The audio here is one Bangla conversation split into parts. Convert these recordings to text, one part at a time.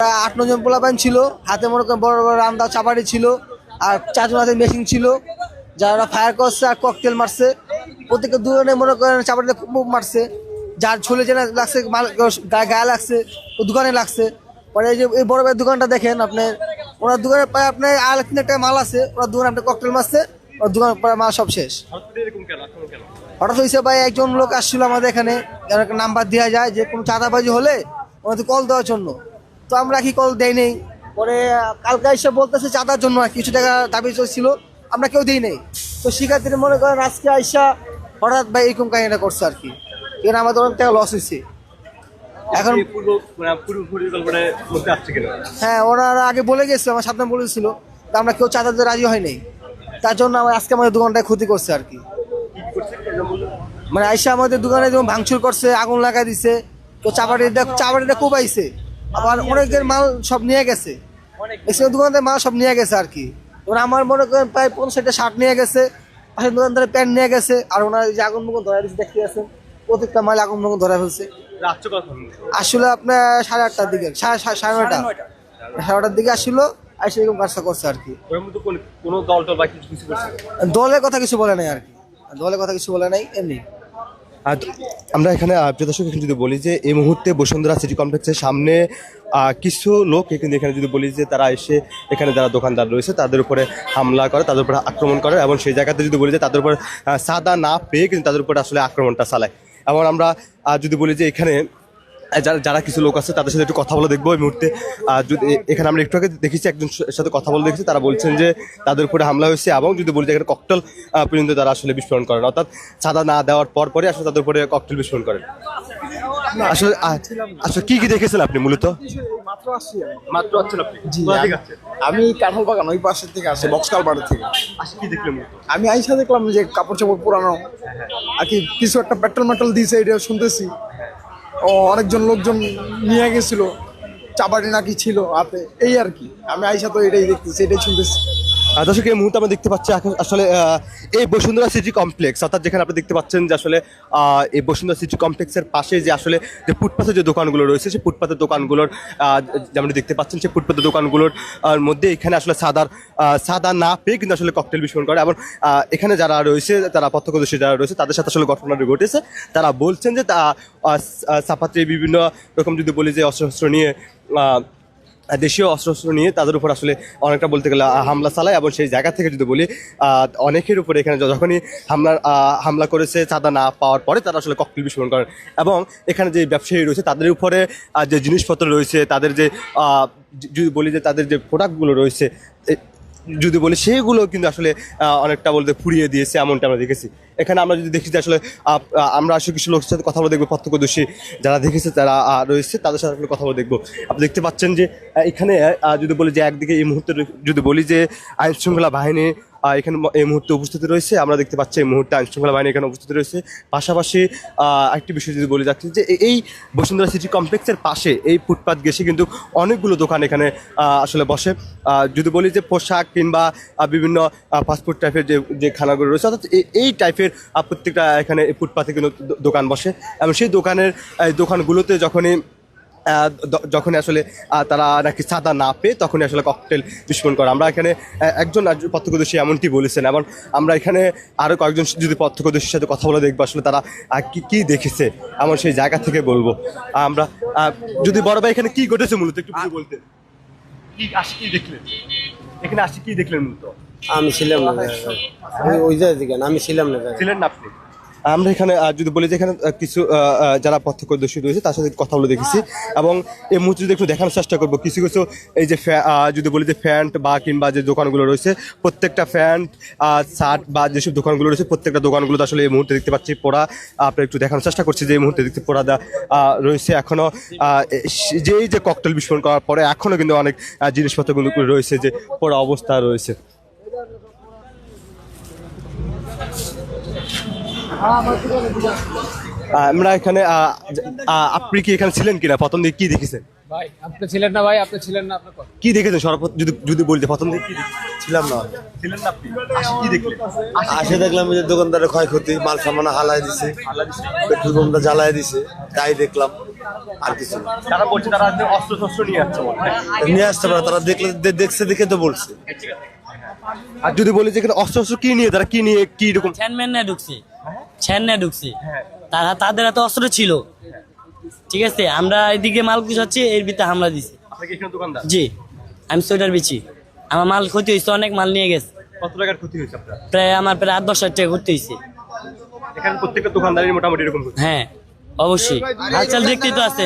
আট নজন পোলাপান ছিল। হাতে মনে করেন বড় বড় রান্দা চাপাটি ছিল আর চারজন হাতে মেশিন ছিল। যারা ফায়ার করছে আর ককটেল মারছে, প্রত্যেকটা দুজনে মনে করেন চাপাটিতে খুব মারছে। যার ঝোলে যেন লাগছে, মাল গায়ে লাগছে, ও দোকানে লাগছে। পরে এই যে, এই বড় ভাইয়ের দোকানটা দেখেন আপনার ওনার দোকানে প্রায় আপনার আড়াই, তিন একটা মাল আছে। ওনার দোকানে আপনার ককটেল মারছে, ওনার দোকান প্রায় মাল সব শেষ। হঠাৎ হয়েছে ভাই, একজন লোক আসছিল আমাদের এখানে নাম্বার দেওয়া যায় যে কোনো চাঁদাবাজি হলে ওনাদের কল দেওয়ার জন্য। তো আমরা কি কল দেই নেই? পরে কালকে এসে বলতেছে চাঁদার জন্য আর কিছু টাকা দাবি চলছিল আমরা কেউ দিই নেই। তো শিক্ষার্থীরা মনে করেন আজকে আইসা হঠাৎ ভাই এরকম কাহিনীটা করছে আর কি এখানে আমাদের অনেক টাকা লস হয়েছে। এখন মানে হ্যাঁ ওনারা আগে বলে গেছে আমার সাবধান বলেছিল তো আমরা কেউ চাঁদা দিতে রাজি হয় নাই। তার জন্য আমার আজকে আমাদের দোকানটায় ক্ষতি করছে আর কি। মানে আইসা আমাদের দোকানে যেমন ভাঙচুর করছে আগুন লাগাই দিছে তো চাপাটিটা চাপাটিটা কোবাইছে আবার অনেকের মাল সব নিয়ে গেছে। এসব দোকানদার মাল সব নিয়ে গেছে আর কি। এবার আমার মনে করেন প্রায় পঞ্চাশটা শার্ট নিয়ে গেছে পাশের দোকানদারের প্যান্ট নিয়ে গেছে আর ওনার যে আগুন মুগুন ধরা দিচ্ছে দেখতে আছেন প্রত্যেকটা মাল আগুন মুগুন ধরা ফেলছে। আসলে আপনার সাড়ে আটটার দিকে সাড়ে সাড়ে নয়টা। সাড়ে নটার দিকে আসলো আর সেরকম কাজটা করছে আর কি। ওর দলের কথা কিছু বলে নাই আর কি। দলের কথা কিছু বলে নাই এমনি। আর আমরা এখানে প্রিয় এখানে যদি বলি যে এই মুহূর্তে বসুন্ধরা সিটি কমপ্লেক্সের সামনে কিছু লোক কিন্তু এখানে যদি বলি যে তারা এসে এখানে যারা দোকানদার রয়েছে, তাদের উপরে হামলা করে, তাদের উপরে আক্রমণ করে এবং সেই জায়গাতে যদি বলি যে তাদের উপর সাদা না পেয়ে কিন্তু তাদের উপরে আসলে আক্রমণটা চালায়। এবং আমরা যদি বলি যে এখানে যারা যারা কিছু লোক আছে তাদের সাথে একটু কথা বলে দেখব এই মুহূর্তে। আর যদি এখানে আমরা একটু আগে দেখেছি একজন সাথে কথা বলে দেখেছি তারা বলছেন যে তাদের উপরে হামলা হয়েছে এবং যদি বলি যে এখানে ককটেল পর্যন্ত তারা আসলে বিস্ফোরণ করেন। অর্থাৎ সাদা না দেওয়ার পর পরে আসলে তাদের উপরে ককটেল বিস্ফোরণ করেন। আসলে আহ, আসলে কি কি দেখেছেন আপনি মূলত? মাত্র আসছেন আপনি? আমি- কাঁঠাল বাগান ওই পাশের থেকে আসছি বক্সকাল বাড়ি থেকে। আসে কি দেখলেন মূলত? আমি আইসা দেখলাম যে কাপড় চাপড় পুরানো আর কি কিছু একটা পেট্রোল মেট্রোল দিয়েছে এটা শুনতেছি। ও অনেকজন লোকজন নিয়ে গেছিল চাবাটি নাকি ছিল হাতে, এই আর কি। আমি আইসা তো এটাই দেখতেছি, এটাই শুনতেছি। দর্শক, এই মুহূর্তে আমরা দেখতে পাচ্ছি আসলে এই বসুন্ধরা সিটি কমপ্লেক্স, অর্থাৎ যেখানে আপনি দেখতে পাচ্ছেন যে আসলে এই বসুন্ধরা সিটি কমপ্লেক্সের পাশে যে আসলে যে ফুটপাথের যে দোকানগুলো রয়েছে, সেই ফুটপাথের দোকানগুলোর যেমন দেখতে পাচ্ছেন, সেই ফুটপাথের দোকানগুলোর মধ্যে এখানে আসলে সাদার সাদা না পেয়ে কিন্তু আসলে ককটেল বিস্ফোরণ করে এবং এখানে যারা রয়েছে, তারা প্রত্যক্ষদর্শী যারা রয়েছে, তাদের সাথে আসলে ঘটনাটি ঘটেছে। তারা বলছেন যে তা সাপাত্রে বিভিন্ন রকম যদি বলি যে অস্ত্র নিয়ে দেশীয় অস্ত্র শস্ত্র নিয়ে তাদের উপর আসলে অনেকটা বলতে গেলে হামলা চালায় এবং সেই জায়গা থেকে যদি বলি অনেকের উপরে এখানে যখনই হামলা হামলা করেছে চাঁদা না পাওয়ার পরে তারা আসলে ককটেল বিস্ফোরণ করেন। এবং এখানে যে ব্যবসায়ী রয়েছে তাদের উপরে যে জিনিসপত্র রয়েছে, তাদের যে যদি বলি যে তাদের যে প্রোডাক্টগুলো রয়েছে যদি বলি সেইগুলো কিন্তু আসলে অনেকটা বলতে ফুরিয়ে দিয়েছে, এমনটা আমরা দেখেছি। এখানে আমরা যদি দেখি যে আসলে আমরা আসলে কিছু লোকের সাথে কথা বলে দেখব, প্রত্যক্ষদর্শী যারা দেখেছে, তারা রয়েছে, তাদের সাথে আসলে কথা বলে দেখব। আপনি দেখতে পাচ্ছেন যে এখানে যদি বলি যে একদিকে এই মুহূর্তে যদি বলি যে, আইনশৃঙ্খলা বাহিনী এখানে এই মুহূর্তে উপস্থিত রয়েছে। আমরা দেখতে পাচ্ছি এই মুহূর্তে আইন শৃঙ্খলা বাহিনী এখানে উপস্থিত রয়েছে। পাশাপাশি একটি বিষয় যদি বলে যাচ্ছি যে এই বসুন্ধরা সিটি কমপ্লেক্সের পাশে এই ফুটপাথ গেছে কিন্তু অনেকগুলো দোকান এখানে আসলে বসে। যদি বলি যে পোশাক কিংবা বিভিন্ন ফাস্টফুড টাইপের যে যে খানাগুলো রয়েছে, অর্থাৎ এই টাইপের প্রত্যেকটা এখানে ফুটপাথে কিন্তু দোকান বসে। এবং সেই দোকানের দোকানগুলোতে যখনই যখন আসলে তারা নাকি চাঁদা না পেয়ে তখনই আসলে ককটেল বিস্ফোরণ করে। আমরা এখানে একজন প্রত্যক্ষদর্শী এমনটি বলেছেন এবং আমরা এখানে আরও কয়েকজন যদি প্রত্যক্ষদর্শীর সাথে কথা বলে দেখব আসলে তারা কি কি দেখেছে এমন সেই জায়গা থেকে বলব। আমরা যদি বড় ভাই এখানে কি ঘটেছে মূলত একটু যদি বলতেন। কি আসি কি দেখলেন? এখানে আসি কি দেখলেন মূলত? আমি ছিলাম না। ওই- ওই জায়গায় আমি ছিলাম না। ছিলেন না আপনি? আমরা এখানে যদি বলি যে এখানে কিছু যারা প্রত্যক্ষদর্শী রয়েছে, তার সাথে কথা বলে দেখেছি। এবং এই মুহূর্তে যদি একটু দেখানোর চেষ্টা করব, কিছু কিছু এই যে যদি বলি যে ফ্যান্ট বা কিংবা যে দোকানগুলো রয়েছে, প্রত্যেকটা ফ্যান্ট শার্ট বা যেসব দোকানগুলো রয়েছে, প্রত্যেকটা দোকানগুলোতে আসলে এই মুহূর্তে দেখতে পাচ্ছি পোড়া। আপনার একটু দেখানোর চেষ্টা করছি যে এই মুহূর্তে দেখতে পোড়া রয়েছে এখনও যেই যে ককটেল বিস্ফোরণ করার পরে এখনও কিন্তু অনেক জিনিসপত্রগুলো রয়েছে যে পোড়া অবস্থা রয়েছে। আমরা এখানে আপনি কি এখানে ছিলেন কিনা? প্রথম দিকে কি দেখেছেন? ভাই আপনি ছিলেন না ভাই আপনি ছিলেন না আপনার কি দেখেছেন? সর্বপ্রথম যদি যদি বলতে প্রথম দিকে কি ছিলাম না। ছিলেন না আপনি? আসি কি দেখলেন? আসে দেখলাম যে দোকানদারের ক্ষয়ক্ষতি মাল সামানা হালাই দিছে। পেট্রোল পাম্পটা জ্বালাই দিছে তাই দেখলাম। আর কিছু তারা বলছে তারা অস্ত্র শস্ত্র নিয়ে আসতে পারে তারা দেখলে দেখছে দেখে তো বলছে। আর যদি বলি যে এখানে অস্ত্র অস্ত্র কি নিয়ে তারা কি নিয়ে কি রকম ঢুকছে। ছেননে ঢুকছে। তারা তাদের এত অস্ত্র ছিল। ঠিক আছে? আমরা এদিকে মাল গুছাচ্ছি এর ভিতরে হামলা দিছি। আপনি কি এখানে দোকানদার? জি। আমি সোয়েটার বিছি আমার মাল ক্ষতি হয়েছে অনেক মাল নিয়ে গেছে। কত টাকার ক্ষতি হয়েছে আপনার? প্রায় আমার প্রায় আট দশ হাজার টাকা করতে হয়েছে। এখানে প্রত্যেকটা দোকানদারের মোটামুটি এরকম হ্যাঁ অবশ্যই। আজকাল দেখতেই তো আছে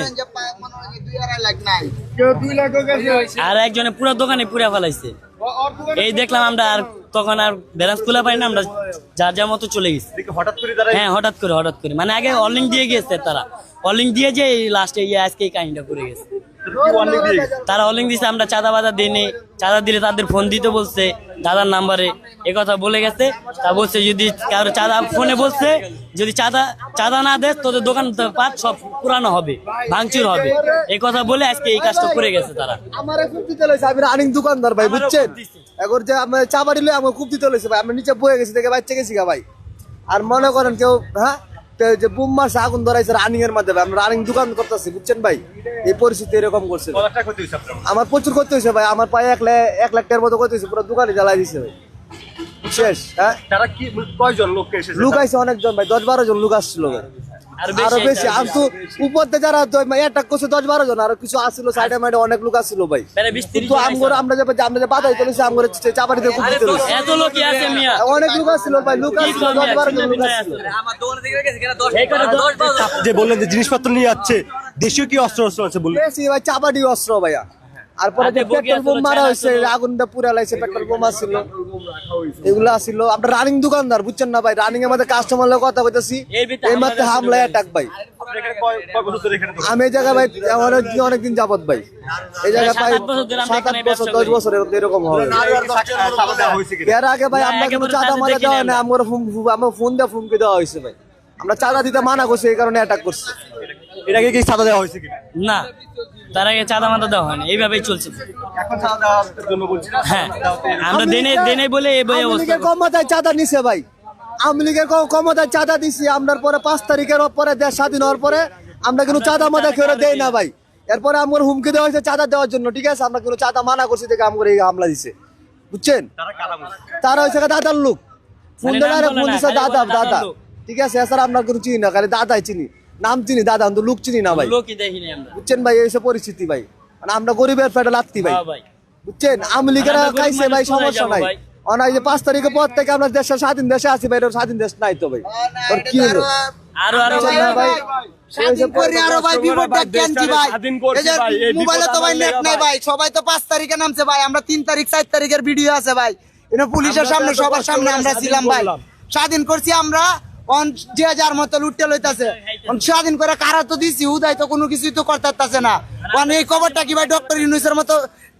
আর একজনে পুরো দোকানে পুরা ফেলাইছে। এই দেখলাম আমরা আর তখন আর ব্যালেন্স খুলে পাই না আমরা যার যার মতো চলে গেছি। হঠাৎ করে হ্যাঁ হঠাৎ করে হঠাৎ করে। মানে আগে অলিং দিয়ে গেছে তারা। অলিং দিয়ে যে লাস্টে আজকে এই কাহিনীটা করে গেছে। তারা অলিং দিছে আমরা চাঁদা বাদা দিই চাঁদা দিলে তাদের ফোন দিতে বলছে দাদার নাম্বারে এ। কথা বলে গেছে তা বলছে যদি কারও চাঁদা ফোনে বলছে যদি চাঁদা চাঁদা না দেয় তোদের দোকান পাট সব পুরানো হবে ভাঙচুর হবে। এই কথা বলে আজকে এই কাজটা করে গেছে তারা। আমার খুব দিতে লইছে আমি রানিং দোকানদার ভাই বুঝছেন? এখন যে আমার চা বাড়ি লই আমার খুব দিতে লইছে ভাই আমি নিচে বয়ে গেছি দেখে বাচ্চা গেছি গা ভাই। আর মনে করেন কেউ হ্যাঁ? যে বুম মারছে আগুন ধরাইছে রানিং এর মাধ্যমে আমরা রানিং দোকান করতেছি বুঝছেন ভাই? এই পরিস্থিতি এরকম করছে। আমার প্রচুর করতে হয়েছে ভাই আমার পায়ে এক লাখ এক লাখ টাকার মতো করতে হয়েছে পুরো দোকানে জ্বালাই দিছে ভাই। শেষ হ্যাঁ? তারা কি কয়জন এসেছে? লোক আইছে অনেকজন ভাই দশ বারো জন লুক আসছিল ভাই। আর বেশি আর তো উপর দিয়ে যারা অ্যাটাক করছে দশ বারো জন আরও কিছু আসছিল সাইডে মাইডে অনেক লোক আসছিল ভাই। কিন্তু জন আমগর আমরা যে আমরা যে বাধাই চলেছি আমগর খুব আছে মিয়া। অনেক লোক আসছিল ভাই লোক আসছিল দশ বারো জন লোক আসছিল যে বললেন যে জিনিসপত্র নিয়ে যাচ্ছে দেশীয় কি অস্ত্র অস্ত্র আছে বললেন? ভাই চাপাটি অস্ত্র ভাইয়া। আর পরে যে হাতে বগি পেট্রোল বোম মারা চায়না হয়েছে আগুনটা পুরা লাইছে পেট্রোল বোম আসছিল। এগুলো আসছিল। আমরা রানিং দোকানদার বুঝছেন না ভাই? রানিং এর মধ্যে কাস্টমার লোক কথা এই মাত্র অ্যাটাক ভাই? আমি এই জায়গায় ভাই অনেক অনেকদিন যাবত ভাই। এই জায়গায় ভাই আট বছর ধরে আমরা সাত আট বছর দশ বছর এরকম হবে? এর আগে ভাই আমরা কোনো চাঁদা মারা দেওয়া আমরা। না আমরা। ফোন আমরা ফোন দিয়ে ফোনকে দেওয়া হয়েছে ভাই। আমরা চাঁদা দিতে মানা করছি এই কারণে অ্যাটাক করছি। এর আগে কি সাদা দেওয়া হয়েছে কিনা? না তার আগে চাঁদা মাথা দেওয়া হয়নি এইভাবেই চলছে। এখন চাঁদা দেওয়ার জন্য বলছি না। হ্যাঁ আমরা দেনে দেনে বলে এই বই অবস্থা। লীগের চাঁদা নিছে ভাই। আওয়ামী লীগের ক্ষমতায় চাঁদা দিছি আমরা পরে পাঁচ তারিখের পরে দেশ স্বাধীন হওয়ার পরে আমরা কিন্তু চাঁদা মাদা কেউ দেই না ভাই। এরপরে আমার হুমকি দেওয়া হয়েছে চাঁদা দেওয়ার জন্য ঠিক আছে? আমরা কিন্তু চাঁদা মানা করছি দেখে আমার এই হামলা দিছে। বুঝছেন? তারা হয়েছে দাদার লোক। ফোন দাদা দাদা। ঠিক আছে এছাড়া আমরা কোনো চিনি না খালি দাদাই চিনি। নাম চিনি দাদা কিন্তু লোক চিনি না ভাই। লোকই দেখিনি আমরা। বুঝছেন ভাই এইসব পরিস্থিতি ভাই। মানে আমরা গরিবের পেটে লাগতি ভাই। হ্যাঁ বুঝছেন? আওয়ামী লীগেরা খাইছে ভাই সমস্যা নাই। অনাই যে পাঁচ তারিখের পর থেকে আমরা দেশের স্বাধীন দেশে আছি ভাই স্বাধীন দেশ নাই তো ভাই। ওর কি হলো? আরও আরও ভাই স্বাধীন করে আরও ভাই মোবাইলে তো ভাই নেট নাই ভাই। সবাই তো পাঁচ তারিখে নামছে ভাই আমরা তিন তারিখ চার তারিখের ভিডিও আছে ভাই। এটা পুলিশের সামনে সবার সামনে আমরা ছিলাম ভাই। স্বাধীন করছি আমরা অন যে যার মতো লুটতে লইতাছে। স্বাধীন করে কারা তো দিছি? উদয় তো কোনো কিছুই তো করতে না। অন এই খবরটা কি ভাই ডক্টর ইউনুসের মতো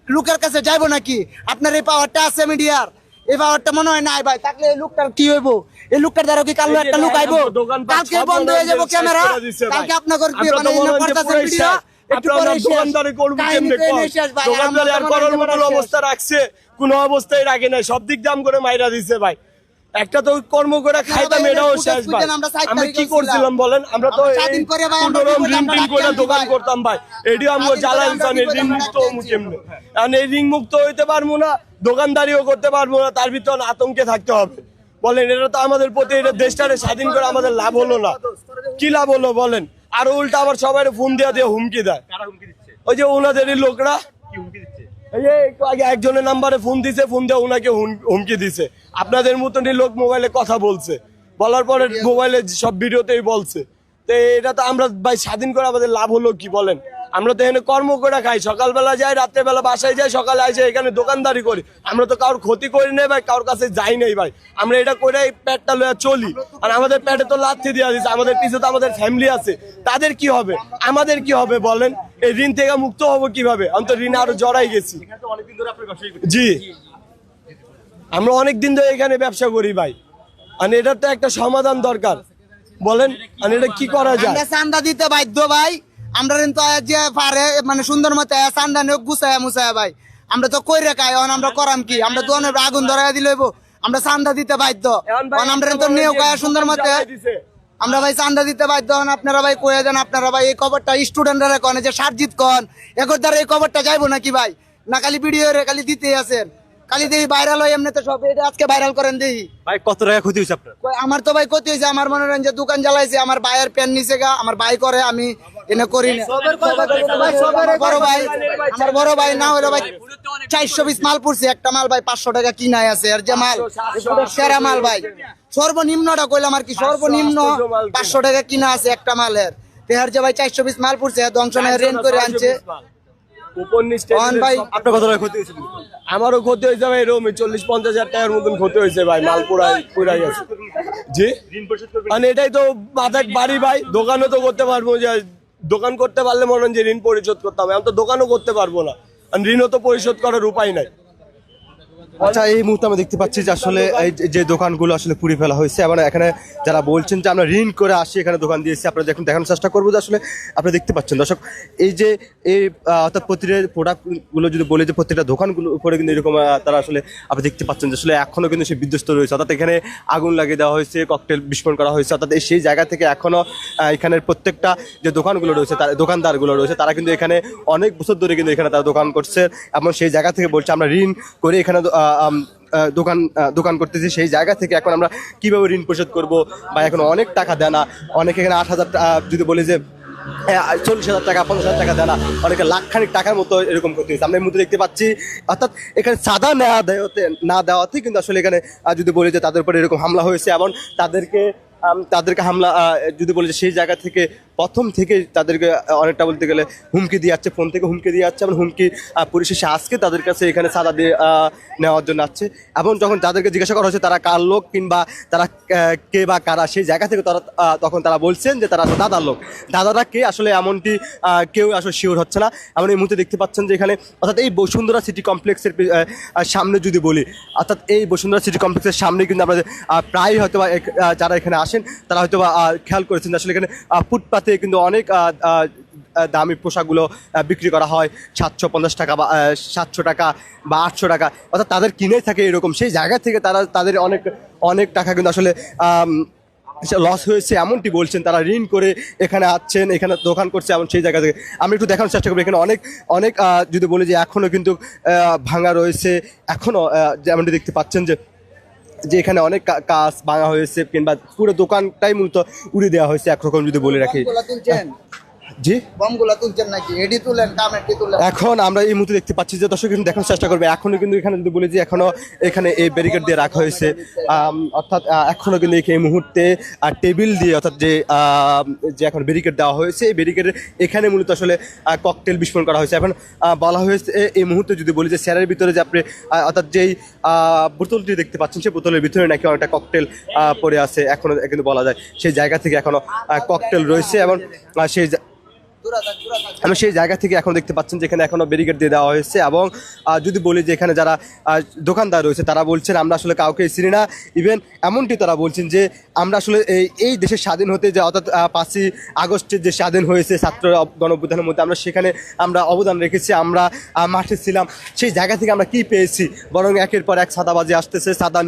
লোকের কাছে যাইবো নাকি? আপনার এই পাওয়ারটা আছে মিডিয়ার। এই পাওয়ারটা মনে হয় নাই ভাই। থাকলে এই লোকটার কি হইব? এই লোকটার দ্বারা কি কালো একটা লোক আইবো? কালকে বন্ধ হয়ে যাব ক্যামেরা। কালকে আপনার মানে করতেছেন ভিডিও একটু পরে দোকানদারি করব কাহিনী কেমনে তো কর? এনেই শেষ ভাই, আর দোকানদারি আর আমরা করার তো মতো হয় অবস্থা রাখছে। কোনো অবস্থায় রাখে নাই। সব দিক দাম করে মাইরা দিছে ভাই। একটা তো কর্ম করে খাইতাম ভাই, এটাও শেষ ভাই। আমরা কি করছিলাম। বলেন? আমরা তো করে দোকান করতাম ভাই। এটি আমরা স্বাধীন করে জ্বালা আমরা রিং মুক্ত কেমনে কারণ এই রিং মুক্ত হইতে পারব না দোকানদারিও করতে পারব না তার ভিতর আতঙ্কে থাকতে হবে। বলেন এটা তো আমাদের প্রতি এটা দেশটারে স্বাধীন করে আমাদের লাভ হলো না। কি লাভ হলো বলেন? আর উল্টা আবার সবাই ফোন দিয়ে দিয়ে হুমকি দেয়। কারা হুমকি দিচ্ছে? ওই যে ওনাদেরই লোকরা। হুমকি দিচ্ছে? এই যে একটু আগে একজনের নাম্বারে ফোন দিছে ফোন দিয়ে ওনাকে হুম- হুমকি দিছে। আপনাদের মতনই লোক মোবাইলে কথা বলছে। বলার পরে মোবাইলে সব ভিডিওতেই বলছে। তো এটা তো আমরা ভাই স্বাধীন করে আমাদের লাভ হলো কি বলেন? আমরা তো এখানে কর্ম করে খাই। সকালবেলা যাই, রাত্রেবেলা বাসায় যাই, সকালে আসে এখানে দোকানদারি করি। আমরা তো কারোর ক্ষতি করি নাই ভাই, কারোর কাছে যাই নাই ভাই। আমরা এটা করে পেটটা লয়ে চলি। আর আমাদের পেটে তো লাথি দেওয়া দিচ্ছে আমাদের পিছনে তো আমাদের ফ্যামিলি আছে। তাদের কি হবে? আমাদের কি হবে বলেন? এই ঋণ থেকে মুক্ত হব কীভাবে? আমি তো ঋণে আরও জড়াই গেছি। জি। আমরা অনেক দিন ধরে এখানে ব্যবসা করি ভাই। আর এটার তো একটা সমাধান দরকার। বলেন আর এটা কি করা যায়? চান্দা দিতে বাধ্য ভাই। আমরা কিন্তু যে পারে মানে সুন্দর মতো চান্দা নিয়ে গুছায় মুছায় ভাই। আমরা তো কই রেখাই এখন আমরা করাম কি? আমরা তো অনেক আগুন ধরাই দিলে। আমরা চান্দা দিতে বাধ্য। এখন আমরা তো বলেন নিয়ে কয়া সুন্দর মতো আমরা ভাই চান্দা দিতে বাধ্য হন আপনারা ভাই কয়ে দেন আপনারা ভাই এই খবরটা স্টুডেন্টরা কন যে সারজিৎ কন একর দ্বারা এই খবরটা যাইবো নাকি ভাই? না খালি ভিডিও রে খালি দিতে আছেন। খালি দেখি ভাইরাল হয় এমনিতে সব এটা আজকে ভাইরাল করেন দেখি ভাই কত টাকা ক্ষতি হয়েছে আপনার? আমার তো ভাই ক্ষতি হয়েছে আমার মনে হয় যে দোকান জ্বালাইছে আমার ভাইয়ের প্যান নিচে গা আমার ভাই করে আমি এনে করি না। বড় ভাই আমার বড় ভাই না হলো ভাই চারশো পিস মাল পড়ছে একটা মাল ভাই পাঁচশো টাকা কিনাই আছে আর যে মাল সেরা মাল ভাই। সর্বনিম্নটা কইলাম আর কি সর্বনিম্ন পাঁচশো টাকা কিনা আছে একটা মালের। তেহার যে ভাই চারশো পিস মাল পড়ছে দংশনে রেন করে আনছে। আমারও ক্ষতি হয়েছে ভাই এরকম চল্লিশ পঞ্চাশ হাজার টাকার মতন ক্ষতি হয়েছে ভাই মাল পুরাই পুরাই গেছে জি? মানে এটাই তো মাথায় বাড়ি ভাই দোকানও তো করতে পারব যে দোকান করতে পারলে মনে হয় যে ঋণ পরিশোধ করতে হবে। আমি তো দোকানও করতে পারব না। আর ঋণও তো পরিশোধ করার উপায় নাই। আচ্ছা এই মুহূর্তে আমরা দেখতে পাচ্ছি যে আসলে এই যে- দোকানগুলো আসলে পুড়ে ফেলা হয়েছে, এবং এখানে যারা বলছেন যে আমরা ঋণ করে আসি, এখানে দোকান দিয়েছি, আপনারা দেখুন, দেখানোর চেষ্টা করব যে আসলে আপনারা দেখতে পাচ্ছেন। দর্শক, এই যে এই অর্থাৎ প্রতিটা প্রোডাক্টগুলো যদি বলে যে প্রত্যেকটা দোকানগুলো উপরে কিন্তু এরকম তারা আসলে আপনি দেখতে পাচ্ছেন যে আসলে এখনও কিন্তু সে বিধ্বস্ত রয়েছে। অর্থাৎ এখানে আগুন লাগিয়ে দেওয়া হয়েছে ককটেল বিস্ফোরণ করা হয়েছে। অর্থাৎ সেই জায়গা থেকে এখনও এখানের প্রত্যেকটা যে দোকানগুলো রয়েছে, তার দোকানদারগুলো রয়েছে, তারা কিন্তু এখানে অনেক বছর ধরে কিন্তু এখানে তারা দোকান করছে, এবং সেই জায়গা থেকে বলছে আমরা ঋণ করে এখানে দোকান দোকান করতেছি সেই জায়গা থেকে এখন আমরা কীভাবে ঋণ পরিশোধ করব? বা এখন অনেক টাকা দেয় না। অনেকে এখানে আট হাজার যদি বলি যে চল্লিশ হাজার টাকা, পঞ্চাশ হাজার টাকা দেয় না। অনেকে লাখ খানিক টাকার মতো এরকম করতে হয়েছে। আমরা এই মুহূর্তে দেখতে পাচ্ছি, অর্থাৎ এখানে সাদা নেওয়া দেওয়াতে, না দেওয়াতে কিন্তু আসলে এখানে যদি বলি যে তাদের উপরে এরকম হামলা হয়েছে। এবং তাদেরকে তাদেরকে হামলা যদি বলি যে সেই জায়গা থেকে প্রথম থেকে তাদেরকে অনেকটা বলতে গেলে হুমকি দিয়ে যাচ্ছে ফোন থেকে হুমকি দিয়ে যাচ্ছে এবং হুমকি পরিশেষে আজকে তাদের কাছে এখানে সাদা দিয়ে নেওয়ার জন্য আসছে এবং যখন তাদেরকে জিজ্ঞাসা করা হচ্ছে তারা কার লোক কিংবা তারা কে বা কারা সেই জায়গা থেকে তারা তখন তারা বলছেন যে তারা দাদার লোক। দাদারা কে? আসলে এমনটি কেউ আসলে শিওর হচ্ছে না। এমন এই মুহূর্তে দেখতে পাচ্ছেন যে এখানে অর্থাৎ এই বসুন্ধরা সিটি কমপ্লেক্সের সামনে যদি বলি অর্থাৎ এই বসুন্ধরা সিটি কমপ্লেক্সের সামনে কিন্তু আহ, প্রায় হয়তো যারা এখানে আসেন তারা হয়তো বা খেয়াল করেছেন আসলে এখানে আহ, ফুটপাতে কিন্তু অনেক দামি পোশাকগুলো বিক্রি করা হয়। সাতশো পঞ্চাশ টাকা বা সাতশো টাকা বা আটশো টাকা। অর্থাৎ তাদের কিনে থাকে এরকম। সেই জায়গা থেকে তারা, তাদের অনেক অনেক টাকা কিন্তু আসলে লস হয়েছে এমনটি বলছেন। তারা ঋণ করে এখানে আসছেন এখানে দোকান করছে এমন সেই জায়গা থেকে। আমি একটু দেখানোর চেষ্টা করব এখানে অনেক অনেক যদি বলি যে এখনও কিন্তু ভাঙা রয়েছে। এখনও যেমনটি দেখতে পাচ্ছেন যে যে এখানে অনেক কাজ ভাঙা হয়েছে কিংবা পুরো দোকানটাই মূলত উড়ে দেওয়া হয়েছে একরকম যদি বলে রাখি। জি? বমগুলা তুলছেন নাকি? এডি তুলেন কামেটি তুলেন। এখন আমরা এই মুহূর্তে দেখতে পাচ্ছি যে দর্শক কিন্তু দেখানোর চেষ্টা করবে। এখনও কিন্তু এখানে যদি বলি যে এখনও এখানে এই ব্যারিকেড দিয়ে রাখা হয়েছে। অর্থাৎ এখনও কিন্তু এই মুহূর্তে টেবিল দিয়ে অর্থাৎ যে যে এখন ব্যারিকেড দেওয়া হয়েছে এই ব্যারিকেডের এখানে মূলত আসলে ককটেল বিস্ফোরণ করা হয়েছে। এখন বলা হয়েছে এই মুহূর্তে যদি বলি যে স্যারের ভিতরে যে আপনি অর্থাৎ যেই আহ, বোতলটি দেখতে পাচ্ছেন সেই বোতলের ভিতরে নাকি অনেকটা ককটেল পড়ে আছে। এখনও কিন্তু বলা যায় সেই জায়গা থেকে এখনও ককটেল রয়েছে এবং সেই আমি সেই জায়গা থেকে এখন দেখতে পাচ্ছেন যে এখানে এখনও ব্যারিকেড দিয়ে দেওয়া হয়েছে এবং যদি বলি যে এখানে যারা দোকানদার রয়েছে তারা বলছেন আমরা আসলে কাউকে চিনি না। ইভেন এমনটি তারা বলছেন যে আমরা আসলে এই এই দেশের স্বাধীন হতে যে অর্থাৎ পাঁচই আগস্টে যে স্বাধীন হয়েছে ছাত্র গণঅভ্যুত্থানের মধ্যে আমরা সেখানে আমরা অবদান রেখেছি, আমরা মাঠে ছিলাম। সেই জায়গা থেকে আমরা কি পেয়েছি? বরং একের পর এক সাদাবাজি আসতেছে, সাদা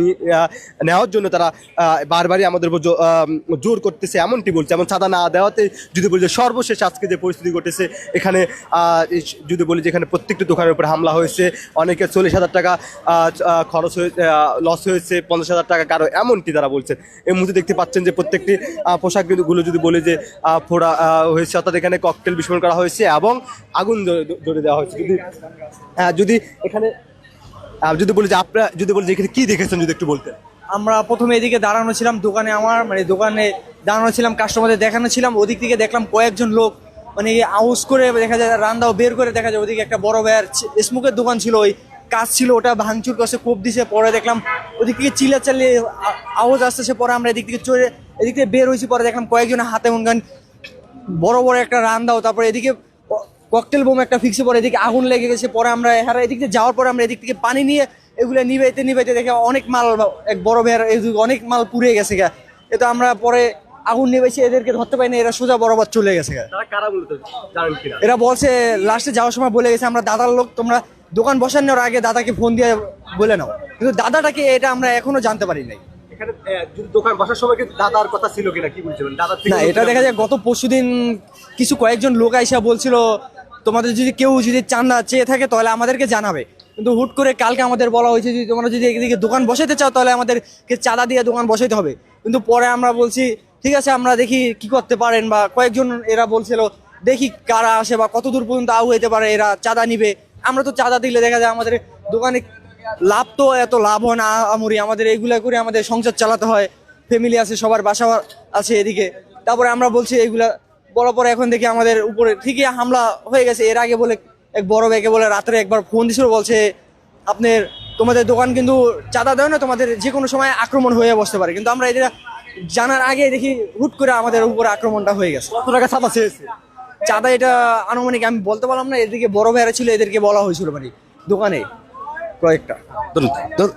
নেওয়ার জন্য তারা বারবারই আমাদের উপর জোর করতেছে, এমনটি বলছে। এমন সাদা না দেওয়াতে যদি বলছে সর্বশেষ আজকে যে পরিস্থিতি ঘটেছে। এখানে যদি বলি যে এখানে প্রত্যেকটি দোকানের উপরে হামলা হয়েছে। অনেকে চল্লিশ হাজার টাকা খরচ হয়ে লস হয়েছে, পঞ্চাশ হাজার টাকা কারও এমনটি তারা বলছেন। এই মুহূর্তে দেখতে পাচ্ছেন যে প্রত্যেকটি পোশাকগুলো যদি বলি যে ফোড়া হয়েছে, অর্থাৎ এখানে ককটেল বিস্ফোরণ করা হয়েছে এবং আগুন ধরে- দেওয়া হয়েছে। যদি যদি এখানে যদি বলি যে আপনারা, যদি বলি যে এখানে কি দেখেছেন যদি একটু বলতেন। আমরা প্রথমে এদিকে দাঁড়ানো ছিলাম, দোকানে আমার মানে দোকানে দাঁড়ানো ছিলাম কাস্টমারদের দেখানো ছিলাম, ওদিক থেকে দেখলাম কয়েকজন লোক মানে আউস করে দেখা যায়, রান্দাও বের করে দেখা যায়, ওদিকে একটা বড় ভাইয়ের স্মোকের দোকান ছিল, ওই কাজ ছিল, ওটা ভাঙচুর করছে, কোপ দিছে, পরে দেখলাম ওদিক থেকে চিল্লা চালিয়ে আওয়াজ আসতেছে, পরে আমরা এদিক থেকে চড়ে, এদিক থেকে বের হয়েছি, পরে দেখলাম কয়েকজন হাতে উনগান বড় বড় একটা রান দাও তারপরে এদিকে ককটেল বোম একটা ফিক্সে পরে এদিকে আগুন লেগে গেছে, পরে আমরা এহারা এদিক থেকে যাওয়ার পরে আমরা এদিক থেকে পানি নিয়ে এগুলো নিবাইতে নিবাইতে দেখে অনেক মাল, এক বড় এদিকে অনেক মাল পুড়ে গেছে গা। এ তো আমরা পরে আগুন নিবাইছি এদেরকে ধরতে পাইনি এরা সোজা বরাবর চলে গেছে। এরা বলছে লাস্টে যাওয়ার সময় বলে গেছে আমরা দাদার লোক তোমরা দোকান বসানোর আগে দাদাকে ফোন দিয়ে বলে নাও। কিন্তু দাদাটাকে এটা আমরা এখনও জানতে পারি নাই। না এটা দেখা যায় গত পরশুদিন কিছু কয়েকজন লোক আইসা বলছিল তোমাদের যদি কেউ যদি চান্দা চেয়ে থাকে তাহলে আমাদেরকে জানাবে। কিন্তু হুট করে কালকে আমাদের বলা হয়েছে যদি তোমরা যদি এদিকে দোকান বসাতে চাও তাহলে আমাদেরকে চাঁদা দিয়ে দোকান বসাতে হবে। কিন্তু পরে আমরা বলছি ঠিক আছে, আমরা দেখি কি করতে পারেন বা কয়েকজন এরা বলছিল, দেখি কারা আসে বা কত দূর পর্যন্ত আউ হইতে পারে, এরা চাঁদা নিবে। আমরা তো চাঁদা দিলে দেখা যায় আমাদের দোকানে লাভ তো এত লাভ হয় না, আমরি। আমাদের এইগুলা করে আমাদের সংসার চালাতে হয়। ফ্যামিলি আছে, সবার বাসা আছে এদিকে। তারপরে আমরা বলছি এইগুলা বলার পরে এখন দেখি আমাদের উপরে ঠিকই হামলা হয়ে গেছে। এর আগে বলে, এক বড় ব্যাগে বলে রাত্রে একবার ফোন দিছিল, বলছে, আপনার, তোমাদের দোকান কিন্তু চাঁদা দেয় না, তোমাদের যে কোনো সময় আক্রমণ হয়ে বসতে পারে। কিন্তু আমরা এটা জানার আগে দেখি হুট করে আমাদের উপরে আক্রমণটা হয়ে গেছে। কত টাকা চাঁদা চেয়েছে? চাঁদা এটা আনুমানিক আমি বলতে পারলাম না এদেরকে বড় ভাইরা ছিল, এদেরকে বলা হয়েছিল মানে দোকানে। কয়েকটা।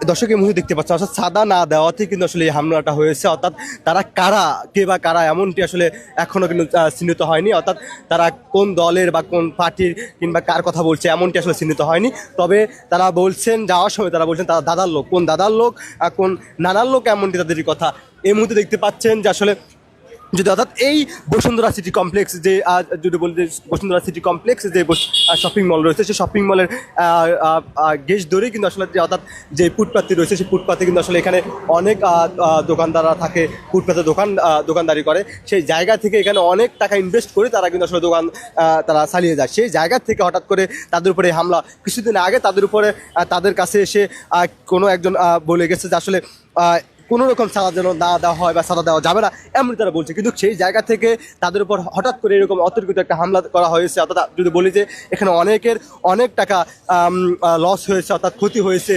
দর্শক এই মুহূর্তে দেখতে পাচ্ছেন, অর্থাৎ সাদা না দেওয়াতে কিন্তু আসলে এই হামলাটা হয়েছে, অর্থাৎ তারা কারা, কে বা কারা এমনটি আসলে এখনও কিন্তু চিহ্নিত হয়নি, অর্থাৎ তারা কোন দলের বা কোন পার্টির কিংবা কার কথা বলছে এমনটি আসলে চিহ্নিত হয়নি। তবে তারা বলছেন, যাওয়ার সময় তারা বলছেন, তারা দাদার লোক, কোন দাদার লোক কোন নানার লোক এমনটি তাদেরই কথা। এই মুহূর্তে দেখতে পাচ্ছেন যে আসলে যদি অর্থাৎ এই বসুন্ধরা সিটি কমপ্লেক্স যে যদি বলি যে বসুন্ধরা সিটি কমপ্লেক্স যে শপিং মল রয়েছে, সেই শপিং মলের গেজ ধরেই কিন্তু আসলে যে অর্থাৎ যে ফুটপাথটি রয়েছে, সেই ফুটপাথে কিন্তু আসলে এখানে অনেক দোকানদাররা থাকে ফুটপাথে দোকান দোকানদারি করে। সেই জায়গা থেকে এখানে অনেক টাকা ইনভেস্ট করে তারা কিন্তু আসলে দোকান তারা চালিয়ে যায়। সেই জায়গা থেকে হঠাৎ করে তাদের উপরে হামলা, কিছুদিন আগে তাদের উপরে তাদের কাছে এসে কোনো একজন বলে গেছে যে আসলে কোনো রকম সাদা যেন না দেওয়া হয় বা সাদা দেওয়া যাবে না এমন তারা বলছে। কিন্তু সেই জায়গা থেকে তাদের উপর হঠাৎ করে এরকম অতর্কিত একটা হামলা করা হয়েছে। অর্থাৎ যদি বলি যে, এখানে অনেকের অনেক টাকা লস হয়েছে, অর্থাৎ ক্ষতি হয়েছে।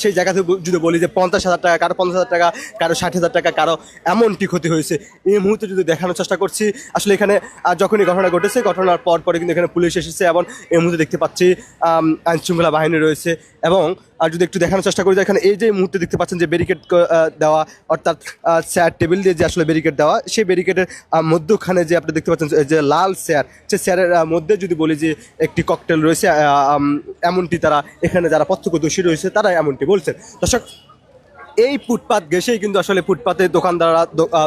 সেই জায়গা থেকে যদি বলি যে, পঞ্চাশ হাজার টাকা, কারও পঞ্চাশ হাজার টাকা, কারও ষাট হাজার টাকা, কারও এমনটি ক্ষতি হয়েছে। এই মুহূর্তে যদি দেখানোর চেষ্টা করছি, আসলে এখানে যখনই ঘটনা ঘটেছে, ঘটনার পর পরে কিন্তু এখানে পুলিশ এসেছে এবং এই মুহূর্তে দেখতে পাচ্ছি আইন শৃঙ্খলা বাহিনী রয়েছে এবং আর যদি একটু দেখানোর চেষ্টা করি এখানে এই যে মুহূর্তে দেখতে পাচ্ছেন যে ব্যারিকেড দেওয়া, অর্থাৎ স্যার টেবিল দিয়ে যে আসলে ব্যারিকেড দেওয়া, সেই ব্যারিকেডের মধ্যখানে যে আপনি দেখতে পাচ্ছেন যে লাল স্যার সে স্যারের মধ্যে যদি বলি যে একটি ককটেল রয়েছে এমনটি তারা এখানে যারা প্রত্যক্ষদর্শী রয়েছে তারা এমনটি বলছেন। দর্শক এই ফুটপাত ঘেসেই কিন্তু আসলে ফুটপাতে দোকানদাররা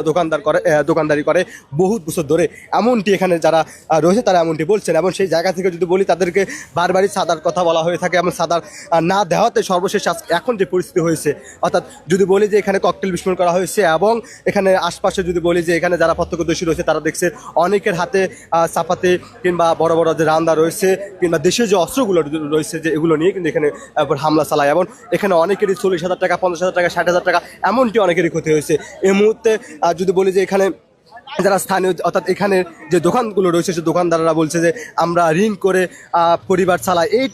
দোকানদার করে দোকানদারি করে বহুত বছর ধরে। এমনটি এখানে যারা রয়েছে তারা এমনটি বলছেন এবং সেই জায়গা থেকে যদি বলি তাদেরকে বারবারই সাদার কথা বলা হয়ে থাকে এবং সাদার না দেওয়াতে সর্বশেষ এখন যে পরিস্থিতি হয়েছে, অর্থাৎ যদি বলি যে এখানে ককটেল বিস্ফোরণ করা হয়েছে এবং এখানে আশপাশে যদি বলি যে এখানে যারা প্রত্যক্ষদর্শী রয়েছে তারা দেখছে অনেকের হাতে চাপাতে কিংবা বড় বড় যে রান্দা রয়েছে কিংবা দেশীয় যে অস্ত্রগুলো রয়েছে যে এগুলো নিয়ে কিন্তু এখানে হামলা চালায় এবং এখানে অনেকেরই চল্লিশ হাজার টাকা, পঞ্চাশ হাজার টাকা ষাট হাজার টাকা এমনটি অনেকেরই ক্ষতি হয়েছে। এই মুহূর্তে যদি বলি যে এখানে যারা স্থানীয়, অর্থাৎ এখানে যে দোকানগুলো রয়েছে, সে দোকানদাররা বলছে যে আমরা ঋণ করে পরিবার চালাই। এই